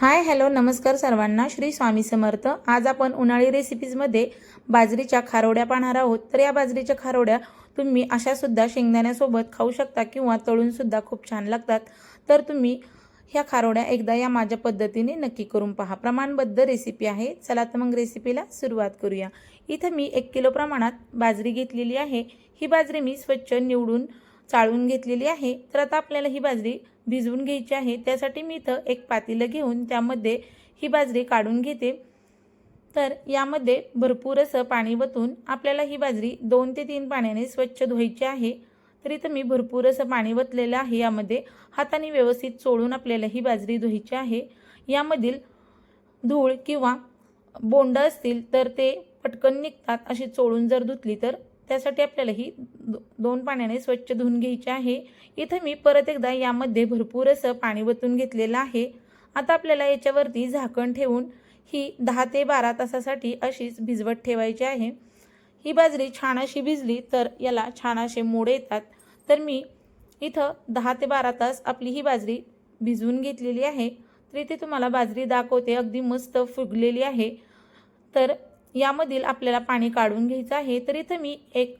Hi hello नमस्कार सर्वांना. श्री स्वामी समर्थ. आज आपण उन्हाळी रेसिपीजमध्ये बाजरीच्या खारोड्या पाहणार आहोत. तर या बाजरीच्या खारोड्या तुम्ही अशासुद्धा शेंगदाण्यासोबत खाऊ शकता किंवा तळूनसुद्धा खूप छान लागतात. तर तुम्ही ह्या खारोड्या एकदा या माझ्या पद्धतीने नक्की करून पहा. प्रमाणबद्ध रेसिपी आहे. चला तर मग रेसिपीला सुरुवात करूया. इथं मी एक किलो प्रमाणात बाजरी घेतलेली आहे. ही बाजरी मी स्वच्छ निवडून चाळून घेतलेली आहे. तर आता आपल्याला ही बाजरी भिजवून घ्यायची आहे. त्यासाठी मी इथं एक पातेलं घेऊन त्यामध्ये ही बाजरी काढून घेते. तर यामध्ये भरपूर असं पाणी वतून आपल्याला ही बाजरी दोन ते तीन पाण्याने स्वच्छ धुवायची आहे. तर इथं मी भरपूर असं पाणी वतलेलं आहे यामध्ये. हाताने व्यवस्थित चोळून आपल्याला ही बाजरी धुवायची आहे. यामधील धूळ किंवा बोंड असतील तर ते पटकन निघतात. अशी चोळून जर धुतली तर त्यासाठी आपल्याला ही दो दोन पाण्याने स्वच्छ धुवून घ्यायची आहे. इथं मी परत एकदा यामध्ये भरपूर असं पाणी वतून घेतलेलं आहे. आता आपल्याला याच्यावरती झाकण ठेवून ही दहा ते बारा तासासाठी अशीच भिजवत ठेवायची आहे. ही बाजरी छान अशी भिजली तर याला छान असे मोड येतात. तर मी इथं दहा ते बारा तास आपली ही बाजरी भिजवून घेतलेली आहे. तर इथे तुम्हाला बाजरी दाखवते. अगदी मस्त फुगलेली आहे. तर यामधील आपल्याला पाणी काढून घ्यायचं आहे तर इथं मी एक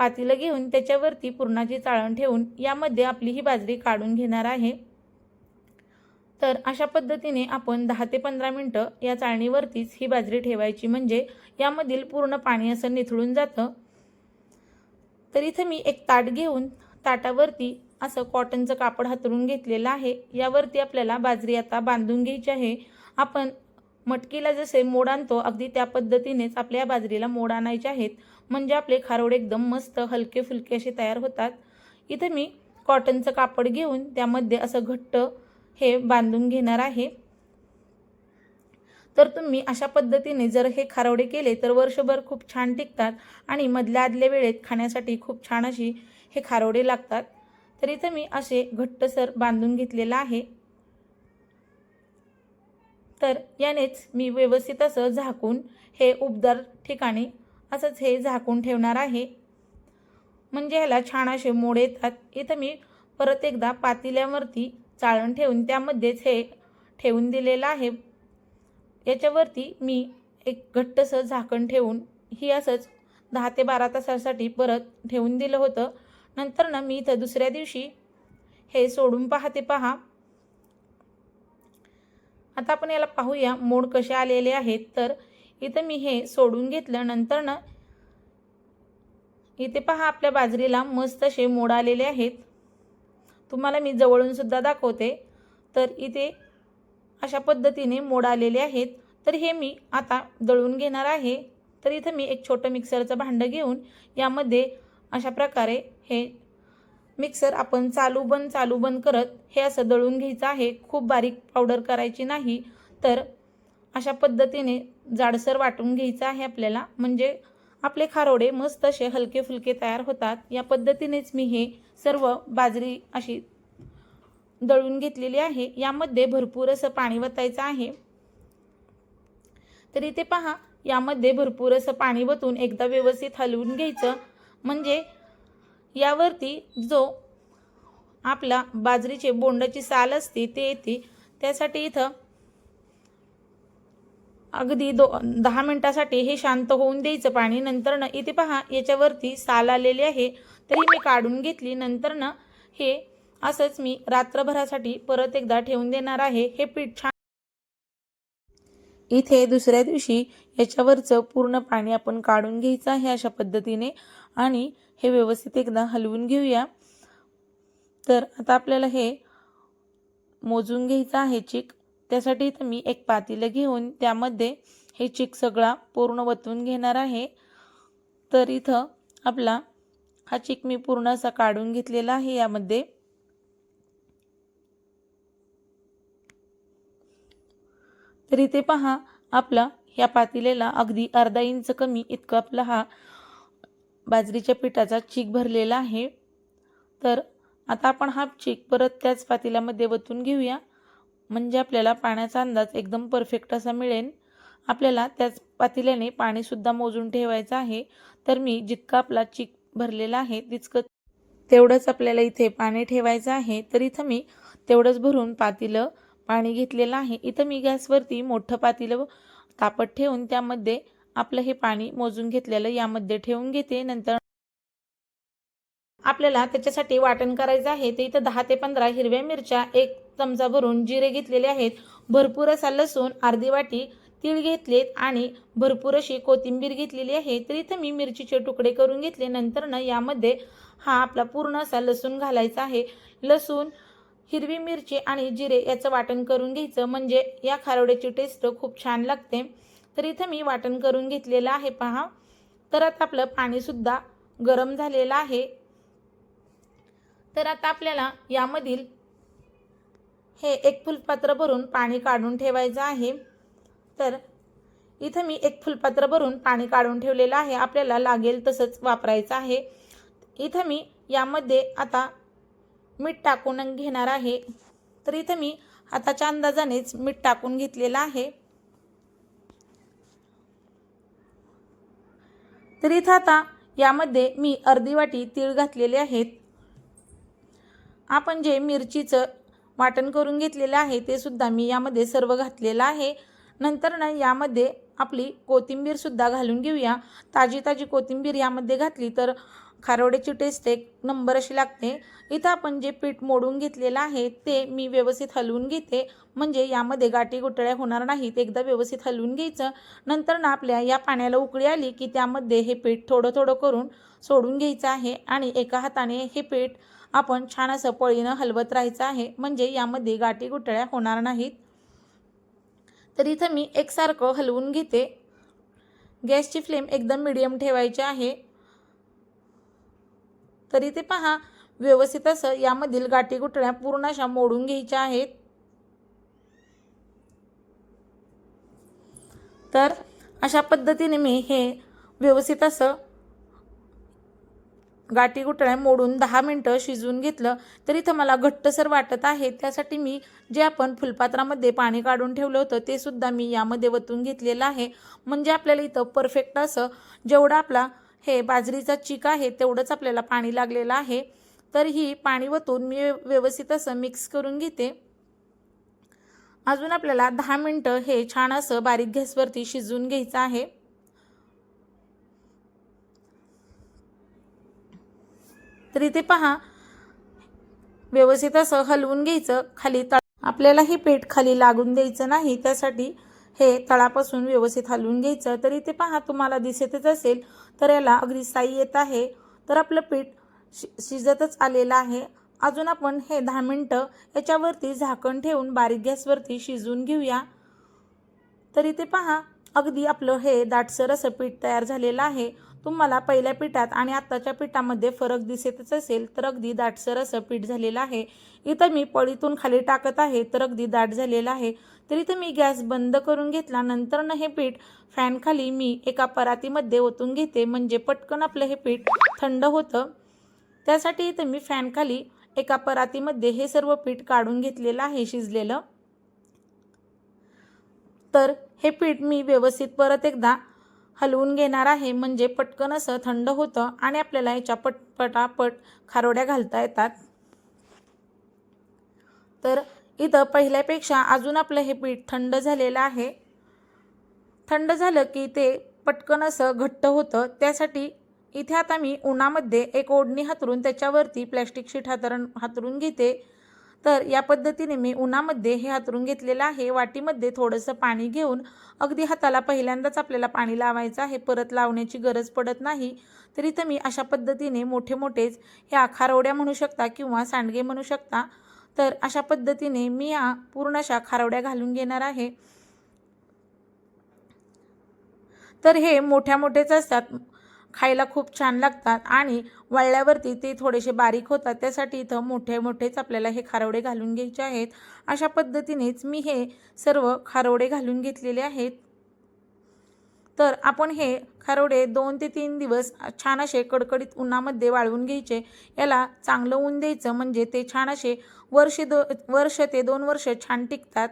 पातेलं घेऊन त्याच्यावरती पुरणाची चाळण ठेवून यामध्ये आपली ही बाजरी काढून घेणार आहे. तर अशा पद्धतीने आपण दहा ते पंधरा मिनटं या चाळणीवरतीच ही बाजरी ठेवायची म्हणजे यामधील पूर्ण पाणी असं निथळून जातं. तर इथं मी एक ताट घेऊन ताटावरती असं कॉटनचं कापड हातरून घेतलेलं आहे. यावरती आपल्याला बाजरी आता बांधून घ्यायची आहे. आपण मटकीला जसे मोड आणतो अगदी त्या पद्धतीनेच आपल्या बाजरीला मोड आणायचे आहेत. म्हणजे आपले खारोड एकदम मस्त हलके फुलके असे तयार होतात. इथं मी कॉटनचं कापड घेऊन त्यामध्ये असं घट्ट हे बांधून घेणार आहे. तर तुम्ही अशा पद्धतीने जर हे खारवडे केले तर वर्षभर खूप छान टिकतात आणि मधल्या आदल्या वेळेत खाण्यासाठी खूप छान अशी हे खारवडे लागतात. तर इथं मी असे घट्टसर बांधून घेतलेलं आहे. तर यानेच मी व्यवस्थित असं झाकून हे उबदार ठिकाणी असंच हे झाकून ठेवणार आहे. म्हणजे ह्याला छान असे मोड येतात. इथं मी परत एकदा पातेल्यावरती चाळण ठेवून त्यामध्येच हे ठेवून दिलेलं आहे. याच्यावरती मी एक घट्टसं झाकण ठेवून ही असंच दहा ते बारा तासासाठी परत ठेवून दिलं होतं. नंतर ना मी इथं दुसऱ्या दिवशी हे सोडून पाहते पहा. आता आपण याला पाहूया मोड कसे आलेले आहेत. तर इथं मी हे सोडून घेतलं. नंतर ना इथे पहा आपल्या बाजरीला मस्त असे मोड आलेले आहेत. तुम्हाला मी जवळून सुद्धा दाखवते. तर इथे अशा पद्धतीने मोड आलेले आहेत. तर हे मी आता दळून घेणार आहे. तर इथं मी एक छोटं मिक्सरचं भांडं घेऊन यामध्ये अशा प्रकारे हे मिक्सर आपण चालू बंद चालू बंद करत हे असं दळून घ्यायचं आहे. खूप बारीक पावडर करायची नाही तर अशा पद्धतीने जाडसर वाटून घ्यायचं आहे आपल्याला. म्हणजे आपले खारोडे मस्त असे हलके फुलके तयार होतात. या पद्धतीनेच मी हे सर्व बाजरी अशी दळून घेतलेली आहे. यामध्ये भरपूर असं पाणी वतायचं आहे. तर इथे पहा यामध्ये भरपूर असं पाणी वतून एकदा व्यवस्थित हलवून घ्यायचं. म्हणजे यावरती जो आपला बाजरीचे बोंडाची साल असते ते येते. त्यासाठी इथं अगदी दो दहा मिनटासाठी हे शांत होऊन द्यायचं पाणी. नंतर न इथे पहा याच्यावरती साल आलेली आहे. तरी मी काढून घेतली. नंतर न हे असंच मी रात्रभरासाठी परत एकदा ठेवून देणार आहे. हे पीठ छान इथे दुसऱ्या दिवशी याच्यावरचं पूर्ण पाणी आपण काढून घ्यायचं आहे अशा पद्धतीने आणि हे व्यवस्थित एकदा हलवून घेऊया. तर आता आपल्याला हे मोजून घ्यायचं आहे चिक. त्यासाठी इथं मी एक पातीलं घेऊन त्यामध्ये हे चिक सगळा पूर्ण वतून घेणार आहे. तर इथं आपला हा चिक मी पूर्ण असा काढून घेतलेला आहे यामध्ये. तर इथे पहा आपला ह्या पातेलेला अगदी अर्धा इंच कमी इतकं आपला हा बाजरीच्या पिठाचा चीक भरलेला आहे. तर आता आपण हा चीक परत त्याच पातेल्यामध्ये वतून घेऊया. म्हणजे आपल्याला पाण्याचा अंदाज एकदम परफेक्ट असा मिळेल. आपल्याला त्याच पातेल्याने पाणीसुद्धा मोजून ठेवायचं आहे. तर मी जितका आपला चीक भरलेला आहे तितकं तेवढंच आपल्याला इथे पाणी ठेवायचं आहे. तर इथं मी तेवढंच भरून पातेलं पाणी घेतलेलं आहे. इथं मी गॅसवरती मोठं पातेलं तापत ठेवून त्यामध्ये आपलं हे पाणी मोजून घेतलेलं यामध्ये ठेवून घेते. नंतर आपल्याला त्याच्यासाठी वाटण करायचं आहे. ते इथं दहा ते पंधरा हिरव्या मिरच्या एक चमचा भरून जिरे घेतलेले आहेत. भरपूर असा लसूण अर्धी वाटी तीळ घेतलेत आणि भरपूर अशी कोथिंबीर घेतलेली आहे. तर इथं मी मिरचीचे तुकडे करून घेतले. नंतर ना यामध्ये हा आपला पूर्ण असा लसूण घालायचा आहे. लसूण हिरवी मिरची आणि जिरे याचं वाटण करून घ्यायचं. म्हणजे या खारवड्याची टेस्ट खूप छान लागते. तर इथं मी वाटण करून घेतलेलं आहे पहा. तर आता आपलं पाणीसुद्धा गरम झालेलं आहे. तर आता आपल्याला यामधील हे एक फुलपात्र भरून पाणी काढून ठेवायचं आहे. तर इथं मी एक फुलपात्र भरून पाणी काढून ठेवलेलं आहे. आपल्याला लागेल तसंच वापरायचं आहे. इथं मी यामध्ये आता मीठ टाकून घेणार आहे. तर इथं मी हाताच्या अंदाजानेच मीठ टाकून घेतलेलं आहे. तर इथं आता यामध्ये मी अर्धी वाटी तीळ घातलेले आहेत. आपण जे मिरचीचं वाटण करून घेतलेलं आहे ते सुद्धा मी यामध्ये सर्व घातलेलं आहे. नंतर ना यामध्ये आपली कोथिंबीरसुद्धा घालून घेऊया. ताजी ताजी कोथिंबीर यामध्ये घातली तर खारवड्याची टेस्ट एक नंबर अशी लागते. इथं आपण जे पीठ मोडून घेतलेलं आहे ते मी व्यवस्थित हलवून घेते. म्हणजे यामध्ये गाठी गुटळ्या होणार नाहीत एकदा व्यवस्थित हलवून घ्यायचं. नंतर ना आपल्या या पाण्याला उकळी आली की त्यामध्ये हे पीठ थोडं थोडं करून सोडून घ्यायचं आहे आणि एका हाताने हे पीठ आपण छान असं पळीनं हलवत राहायचं आहे. म्हणजे यामध्ये गाठी गुटळ्या होणार नाहीत. तर इथं मी एकसारखं हलवून घेते. गॅसची फ्लेम एकदम मिडियम ठेवायची आहे. तर इथे पहा व्यवस्थित असं यामधील गाठी गुठळ्या पूर्ण अशा मोडून घ्यायच्या आहेत. तर अशा पद्धतीने मी हे व्यवस्थित असं गाठी गुटळ्या मोडून दहा मिनटं शिजवून घेतलं तर इथं मला घट्टसर वाटत आहे. त्यासाठी मी जे आपण फुलपात्रामध्ये पाणी काढून ठेवलं होतं ते सुद्धा मी यामध्ये वतून घेतलेलं आहे. म्हणजे आपल्याला इथं परफेक्ट असं जेवढा आपला हे बाजरीचा चीक आहे तेवढंच आपल्याला पाणी लागलेलं आहे. तर ही पाणी वतून मी व्यवस्थित असं मिक्स करून घेते. अजून आपल्याला दहा मिनटं हे छान असं बारीक गॅसवरती शिजवून घ्यायचं आहे. तर इथे पहा. व्यवस्थित असं हलवून घ्यायचं. खाली तळ आपल्याला हे पीठ खाली लागून द्यायचं नाही. त्यासाठी हे तळापासून व्यवस्थित हलवून घ्यायचं. तर इथे पहा तुम्हाला दिसतच असेल. तर याला अगदी साई येत आहे. तर आपलं पीठ शि शिजतच आलेलं आहे. अजून आपण हे दहा मिनटं याच्यावरती झाकण ठेवून बारीक गॅसवरती शिजवून घेऊया. तर इथे पहा अगदी आपलं हे दाटसर असं पीठ तयार झालेलं आहे. तुम्हाला पहिल्या पिठात आणि आत्ताच्या पिठामध्ये फरक दिसतच असेल तर अगदी दाटसर असं पीठ झालेलं आहे. इथं मी पळीतून खाली टाकत आहे तर अगदी दाट झालेलं आहे. तर इथं मी गॅस बंद करून घेतला नंतर हे पीठ फॅनखाली मी एका परातीमध्ये ओतून घेते म्हणजे पटकन आपलं हे पीठ थंड होतं. त्यासाठी इथं मी फॅनखाली एका परातीमध्ये हे सर्व पीठ काढून घेतलेलं आहे शिजलेलं. तर हे पीठ मी व्यवस्थित परत एकदा हलवून घेणार आहे. म्हणजे पटकन असं थंड होतं आणि आपल्याला याच्या पट पटापट खारोड्या घालता येतात. तर इथं पहिल्यापेक्षा अजून आपलं हे पीठ थंड झालेलं आहे. थंड झालं की ते पटकन असं घट्ट होतं. त्यासाठी इथे आता मी उन्हामध्ये एक ओढणी हातरून त्याच्यावरती प्लॅस्टिक शीट हातरण हातरून घेते. तर या पद्धतीने मी उन्हामध्ये हे हातरून घेतलेलं आहे. वाटीमध्ये थोडंसं पाणी घेऊन अगदी हाताला पहिल्यांदाच आपल्याला पाणी लावायचं आहे. परत लावण्याची गरज पडत नाही. तर इथं मी अशा पद्धतीने मोठे मोठेच ह्या खारवड्या म्हणू शकता किंवा सांडगे म्हणू शकता. तर अशा पद्धतीने मी या पूर्ण अशा खारवड्या घालून घेणार आहे. तर हे मोठ्या मोठेच असतात. खायला खूप छान लागतात आणि वळल्यावरती ते थोडेसे बारीक होतात. त्यासाठी इथं मोठे मोठेच आपल्याला हे खारवडे घालून घ्यायचे आहेत. अशा पद्धतीनेच मी हे सर्व खारवडे घालून घेतलेले आहेत. तर आपण हे खारवडे दोन ते तीन दिवस छान असे कडकडीत उन्हामध्ये वाळवून घ्यायचे. याला चांगलं ऊन द्यायचं म्हणजे ते छान असे वर्ष दो वर्ष ते दोन वर्ष छान टिकतात.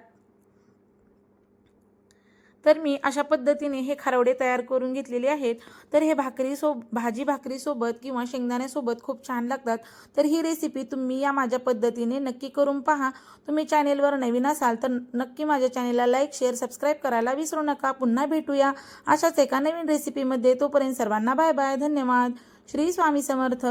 तर मी अशा पद्धतीने हे खारवडे तयार करून घेतलेले आहेत. तर हे भाकरीसो भाजी भाकरीसोबत किंवा शेंगदाण्यासोबत खूप छान लागतात. तर ही रेसिपी तुम्ही या माझ्या पद्धतीने नक्की करून पहा. तुम्ही चॅनेलवर नवीन असाल तर नक्की माझ्या चॅनेलला लाईक शेअर सबस्क्राईब करायला विसरू नका. पुन्हा भेटूया अशाच एका नवीन रेसिपीमध्ये तोपर्यंत सर्वांना बाय बाय धन्यवाद. श्री स्वामी समर्थ.